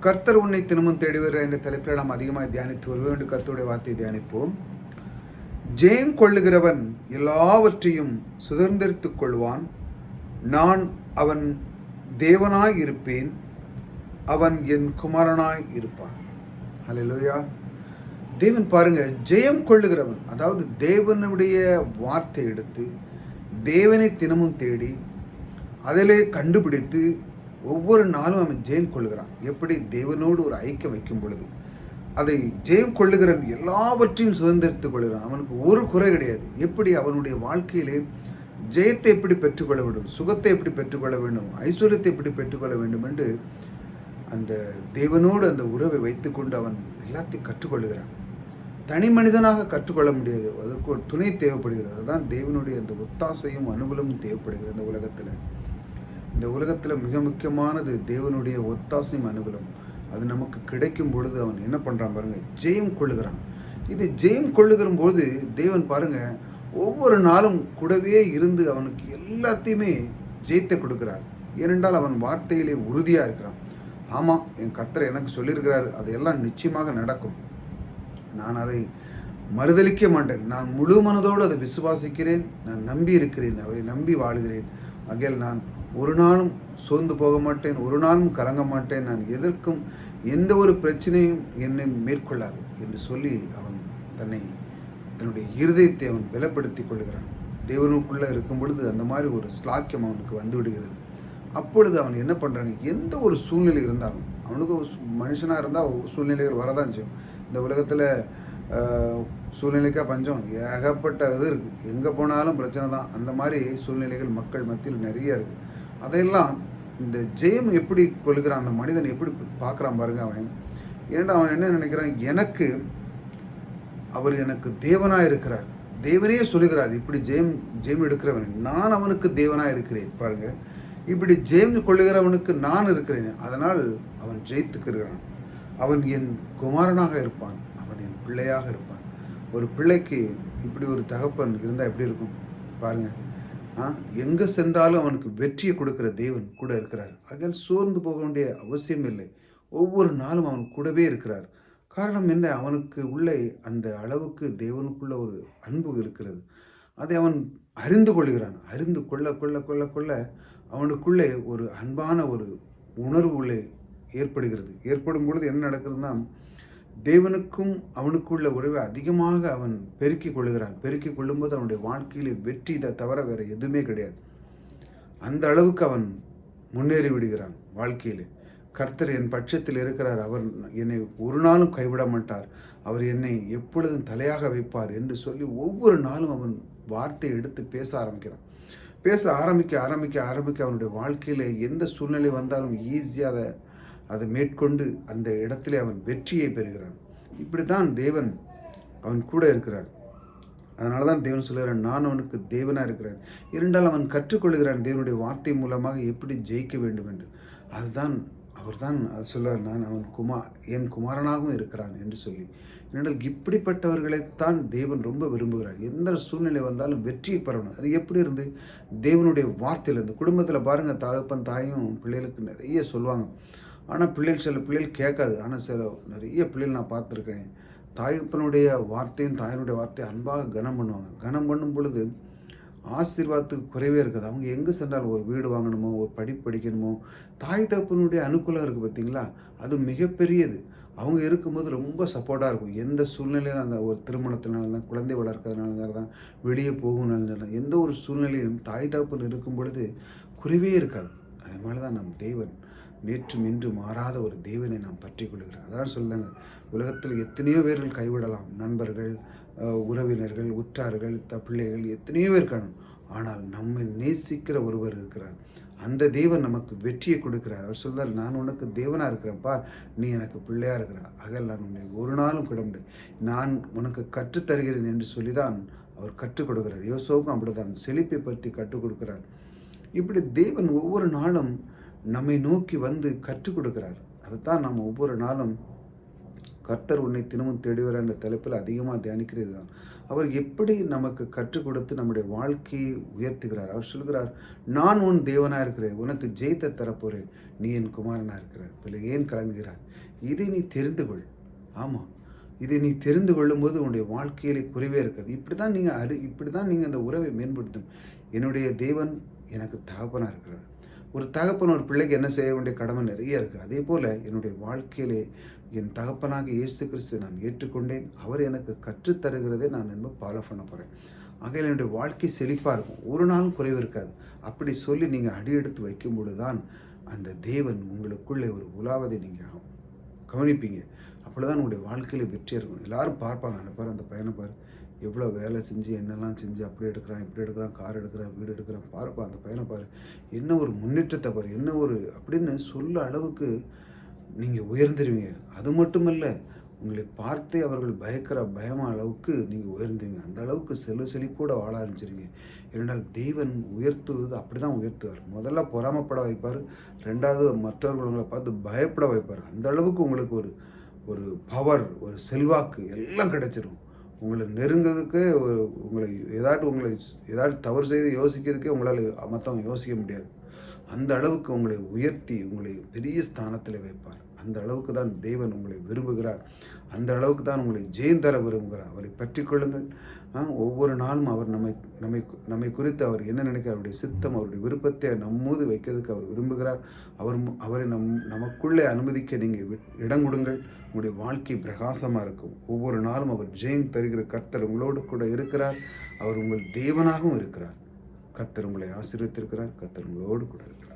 கர்த்தர் உன்னை தினமும் தேடி என்ற தலைப்பில் நாம் அதிகமாக தியானித்து வருவோம். என்று கர்த்தருடைய வார்த்தையை தியானிப்போம். ஜெயம் கொள்ளுகிறவன் எல்லாவற்றையும் சுதந்திரித்துக் கொள்வான். நான் அவன் தேவனாய் இருப்பேன். அவன் என் குமாரனாய் இருப்பான். ஹalleluya தேவன் பாருங்க ஜெயம் கொள்ளுகிறவன் அதாவது தேவனுடைய வார்த்தை எடுத்து தேவனை தினமும் தேடி அதிலே கண்டுபிடித்து ஒவ்வொரு நாளும் அவன் ஜெயம் கொள்கிறான் எப்படி? தேவனோடு ஒரு ஐக்கியம் வைக்கும் பொழுது. அதை ஜெயம் கொள்ளுகிறவன் எல்லாவற்றையும் சுதந்திரத்துக் கொள்கிறான். அவனுக்கு ஒரு குறை கிடையாது. எப்படி? அவனுடைய வாழ்க்கையிலே ஜெயத்தை எப்படி பெற்றுக்கொள்ள வேண்டும்? சுகத்தை எப்படி பெற்றுக்கொள்ள வேண்டும்? ஐஸ்வர்யத்தை எப்படி பெற்றுக்கொள்ள வேண்டும் என்று அந்த தேவனோடு அந்த உறவை வைத்துக்கொண்டு அவன் எல்லாத்தையும் கற்றுக்கொள்கிறான். தனி மனிதனாக கற்றுக்கொள்ள முடியாது. அதற்கு ஒரு துணை தேவைப்படுகிறது. அதுதான் தேவனுடைய அந்த ஒத்தாசையும் அனுகூலமும் தேவைப்படுகிறது இந்த உலகத்தில். இந்த உலகத்தில் மிக முக்கியமானது தேவனுடைய ஒத்தாசையும் அனுகூலம் அது நமக்கு கிடைக்கும் பொழுது அவன் என்ன பண்ணுறான் பாருங்க ஜெயம் கொள்ளுகிறான். இது ஜெயம் கொள்ளுகிற போது தேவன் பாருங்க ஒவ்வொரு நாளும் கூடவே இருந்து அவனுக்கு எல்லாத்தையுமே ஜெயித்து கொடுக்கிறார். ஏனென்றால் அவன் வார்த்தையிலே உறுதியாக இருக்கிறான். ஆமாம் என் கர்த்தர் எனக்கு சொல்லியிருக்கிறார் அதையெல்லாம் நிச்சயமாக நடக்கும். நான் அதை மறுதலிக்க மாட்டேன். நான் முழு மனதோடு அதை விசுவாசிக்கிறேன். நான் நம்பி இருக்கிறேன் அவரை நம்பி வாழுகிறேன். ஆகையால் நான் ஒரு நாளும் சோர்ந்து போக மாட்டேன் ஒரு நாளும் கலங்க மாட்டேன். நான் எதற்கும் எந்த ஒரு பிரச்சனையும் என்னை மேற்கொள்ளாது என்று சொல்லி அவன் தன்னை தன்னுடைய இருதயத்தை அவன் பலப்படுத்தி கொள்கிறான். தேவனுக்குள்ளே இருக்கும் பொழுது அந்த மாதிரி ஒரு ஸ்லாக்கியம் அவனுக்கு வந்து விடுகிறது. அப்பொழுது அவன் என்ன பண்ணுறாங்க எந்த ஒரு சூழ்நிலை இருந்தாலும் அவனுக்கு ஒரு மனுஷனாக இருந்தால் சூழ்நிலைகள் வரதான் செய்யும். இந்த உலகத்தில் சூழ்நிலைக்கா பஞ்சம். ஏகப்பட்ட இது இருக்குது எங்கே போனாலும் பிரச்சனை தான். அந்த மாதிரி சூழ்நிலைகள் மக்கள் மத்தியில் நிறைய இருக்குது அதையெல்லாம் இந்த ஜெயம் எப்படி கொள்கிறான் அந்த மனிதன் எப்படி பார்க்குறான் பாருங்க அவன். ஏன்னா அவன் என்ன நினைக்கிறான்? எனக்கு அவர் எனக்கு தேவனாக இருக்கிறார். தேவனே சொல்லுகிறார் இப்படி ஜெயம் ஜெயம் எடுக்கிறவன் நான் அவனுக்கு தேவனாக இருக்கிறேன் பாருங்க. இப்படி ஜெயம் கொள்ளுகிறவனுக்கு நான் இருக்கிறேன். அதனால் அவன் ஜெயித்துக்கிறான் அவன் என் குமாரனாக இருப்பான். அவன் என் பிள்ளையாக இருப்பான். ஒரு பிள்ளைக்கு இப்படி ஒரு தகப்பன் இருந்தால் எப்படி இருக்கும்? பாருங்கள் எங்கே சென்றாலும் அவனுக்கு வெற்றியை கொடுக்கிற தேவன் கூட இருக்கிறார். அதில் சோர்ந்து போக வேண்டிய அவசியம் இல்லை. ஒவ்வொரு நாளும் அவன் கூடவே இருக்கிறார். காரணம் என்ன? அவனுக்கு உள்ளே அந்த அளவுக்கு தேவனுக்குள்ள ஒரு அன்பு இருக்கிறது. அதை அவன் அறிந்து கொள்கிறான். அறிந்து கொள்ள கொள்ள கொள்ள கொள்ள அவனுக்குள்ளே ஒரு அன்பான ஒரு உணர்வு உள்ளே ஏற்படுகிறது. ஏற்படும் பொழுது என்ன நடக்கிறதுனா தேவனுக்கும் அவனுக்குள்ள உறவை அதிகமாக அவன் பெருக்கிக் கொள்கிறான். பெருக்கிக் கொள்ளும்போது அவனுடைய வாழ்க்கையிலே வெற்றி இதை தவிர வேறு எதுவுமே கிடையாது. அந்த அளவுக்கு அவன் முன்னேறி விடுகிறான் வாழ்க்கையிலே. கர்த்தர் என் பட்சத்தில் இருக்கிறார். அவர் என்னை ஒரு நாளும் கைவிட மாட்டார். அவர் என்னை எப்பொழுதும் தலையாக வைப்பார் என்று சொல்லி ஒவ்வொரு நாளும் அவன் வார்த்தை எடுத்து பேச ஆரம்பிக்கிறான். பேச ஆரம்பிக்க ஆரம்பிக்க ஆரம்பிக்க அவனுடைய வாழ்க்கையில் எந்த சூழ்நிலை வந்தாலும் ஈஸியாக அதை அதை மேற்கொண்டு அந்த இடத்துல அவன் வெற்றியை பெறுகிறான். இப்படி தான் தேவன் அவன் கூட இருக்கிறார். அதனால தான் தேவன் சொல்கிறான் நான் அவனுக்கு தேவனாக இருக்கிறேன். இரண்டால் அவன் கற்றுக்கொள்கிறான் தேவனுடைய வார்த்தை மூலமாக எப்படி ஜெயிக்க வேண்டும் என்று. அதுதான் அவர் தான் அது சொல்கிறார் நான் அவன் குமா என் குமாரனாகவும் இருக்கிறான் என்று சொல்லி. ஏனென்றால் இப்படிப்பட்டவர்களைத்தான் தேவன் ரொம்ப விரும்புகிறார். எந்த சூழ்நிலை வந்தாலும் வெற்றியை பெறணும். அது எப்படி இருந்து? தேவனுடைய வார்த்தையிலேருந்து. குடும்பத்தில் பாருங்கள் தகப்பன் தாயும் பிள்ளைகளுக்கு நிறைய சொல்லுவாங்க. ஆனால் பிள்ளைகள் சில பிள்ளைகள் கேட்காது. ஆனால் சில நிறைய பிள்ளைகள் நான் பார்த்துருக்கேன். தாயப்பனுடைய வார்த்தையும் தாயினுடைய வார்த்தையும் அன்பாக கனம் பண்ணுவாங்க. கனம் பண்ணும் பொழுது ஆசீர்வாதத்துக்கு குறைவே இருக்குது. அவங்க எங்கே சென்றாலும் ஒரு வீடு வாங்கணுமோ ஒரு படிப்பு படிக்கணுமோ தாய் தகப்பனுடைய அனுகூலம் இருக்குது பார்த்தீங்களா? அது மிகப்பெரியது. அவங்க இருக்கும்போது ரொம்ப சப்போர்ட்டாக இருக்கும். எந்த சூழ்நிலையில் அந்த ஒரு திருமணத்தினால தான் குழந்தை வளர்க்கறதுனால தான் வெளியே போகணும்னால எந்த ஒரு சூழ்நிலையிலும் தாய் தகப்பன் இருக்கும் பொழுது குறைவே இருக்காது. அதே மாதிரி தான் நம் தேவன் நேற்றும் இன்று மாறாத ஒரு தேவனை நாம் பற்றி கொள்கிறோம் அதான் சொல்லுங்க உலகத்தில் எத்தனையோ பேர்கள் கைவிடலாம். நண்பர்கள் உறவினர்கள் உற்றார்கள் த பிள்ளைகள் எத்தனையோ பேர் காணும். ஆனால் நம்மை நேசிக்கிற ஒருவர் இருக்கிறார். அந்த தேவன் நமக்கு வெற்றியை கொடுக்கிறார். அவர் சொல்றார் நான் உனக்கு தேவனாக இருக்கிறேன்ப்பா. நீ எனக்கு பிள்ளையாக இருக்கிற ஆக நான் உன்னை ஒரு நாளும் கிடமுடியும் நான் உனக்கு கற்றுத்தருகிறேன் என்று சொல்லி தான் அவர் கற்றுக் கொடுக்கிறார். யோசோவுக்கும் அப்படிதான் செழிப்பை பற்றி கற்றுக் கொடுக்கிறார். இப்படி தேவன் ஒவ்வொரு நாளும் நம்மை நோக்கி வந்து கற்றுக் கொடுக்கிறார். அதைத்தான் நம்ம ஒவ்வொரு நாளும் கர்த்தர் உன்னை தினமும் தேடிவர என்ற தலைப்பில் அதிகமாக தியானிக்கிறது தான். அவர் எப்படி நமக்கு கற்றுக் கொடுத்து நம்முடைய வாழ்க்கையை உயர்த்துகிறார்? அவர் சொல்கிறார் நான் உன் தேவனாக இருக்கிறேன். உனக்கு ஜெயித்த தரப்போகிறேன் நீ என் குமாரனாக இருக்கிறார் பிள்ளை ஏன் கலங்குகிறார் இதை நீ தெரிந்து கொள். ஆமாம் இதை நீ தெரிந்து கொள்ளும்போது உன்னுடைய வாழ்க்கையிலே குறைவே இருக்காது. இப்படி தான் நீங்கள் அரு இப்படி தான் நீங்கள் அந்த உறவை மேம்படுத்தும். என்னுடைய தேவன் எனக்கு தகப்பனாக இருக்கிறார். ஒரு தகப்பன் ஒரு பிள்ளைக்கு என்ன செய்ய வேண்டிய கடமை நிறைய இருக்குது அதே போல் என்னுடைய வாழ்க்கையிலே என் தகப்பனாக இயேசு கிறிஸ்து நான் ஏற்றுக்கொண்டேன். அவர் எனக்கு கற்றுத்தருகிறதை நான் என்பது ஃபாலோ பண்ண போகிறேன் ஆகையில் என்னுடைய வாழ்க்கை செழிப்பாக இருக்கும். ஒரு நாளும் குறைவு இருக்காது. அப்படி சொல்லி நீங்கள் அடி எடுத்து வைக்கும்பொழுது தான் அந்த தேவன் உங்களுக்குள்ளே ஒரு உலாவதை நீங்கள் கவனிப்பீங்க. அப்படி தான் உங்களுடைய வாழ்க்கையில் வெற்றி இருக்கும். எல்லாரும் பார்ப்பாங்க. அந்த பாரு அந்த பையனை பாரு. எவ்வளோ வேலை செஞ்சு என்னெல்லாம் செஞ்சு அப்படி எடுக்கிறான் இப்படி எடுக்கிறான் கார் எடுக்கிறான் வீடு எடுக்கிறான் பாருப்பா அந்த பையனை பாரு. என்ன ஒரு முன்னேற்றத்தை பாரு என்ன ஒரு அப்படின்னு சொல்ல அளவுக்கு நீங்கள் உயர்ந்துருவீங்க. அது மட்டுமல்ல உங்களை பார்த்தே அவர்கள் பயக்கிற பயமா அளவுக்கு நீங்கள் உயர்ந்தீங்க அந்த அளவுக்கு செல்வ செழிப்போட வாழ ஆரம்பிச்சிருங்க ஏனென்றால் தெய்வன் உயர்த்துவது அப்படி தான் உயர்த்துவார். முதல்ல பொறாமப்பட வைப்பார் ரெண்டாவது மற்றவர்கள் உங்களை பார்த்து பயப்பட வைப்பார். அந்த அளவுக்கு உங்களுக்கு ஒரு ஒரு பவர் ஒரு செல்வாக்கு எல்லாம் கிடைச்சிரும். உங்களை நெருங்கிறதுக்கு உங்களை ஏதாட்டு உங்களை ஏதாட்டு தவறு செய்து யோசிக்கிறதுக்கே உங்களால் மற்றவங்க யோசிக்க முடியாது. அந்த அளவுக்கு உங்களை உயர்த்தி உங்களை பெரிய ஸ்தானத்தில் வைப்பார். அந்த அளவுக்கு தான் தேவன் உங்களை விரும்புகிறார். அந்த அளவுக்கு தான் உங்களை ஜெயம் தர விரும்புகிறார். அவரை பற்றி கொள்ளுங்கள். ஒவ்வொரு நாளும் அவர் நம்மை நம்மை நம்மை குறித்து அவர் என்ன நினைக்கிறார்? அவருடைய சித்தம் அவருடைய விருப்பத்தை நம்மூது வைக்கிறதுக்கு அவர் விரும்புகிறார். அவர் அவரை நம் நமக்குள்ளே அனுமதிக்க நீங்கள் இடம் கொடுங்கள். உங்களுடைய வாழ்க்கை பிரகாசமாக இருக்கும். ஒவ்வொரு நாளும் அவர் ஜெயம் தருகிற கர்த்தர் உங்களோடு கூட இருக்கிறார். அவர் உங்கள் தேவனாகவும் இருக்கிறார். கர்த்தர் உங்களை ஆசீர்வித்திருக்கிறார் கர்த்தர் உங்களோடு கூட இருக்கிறார்.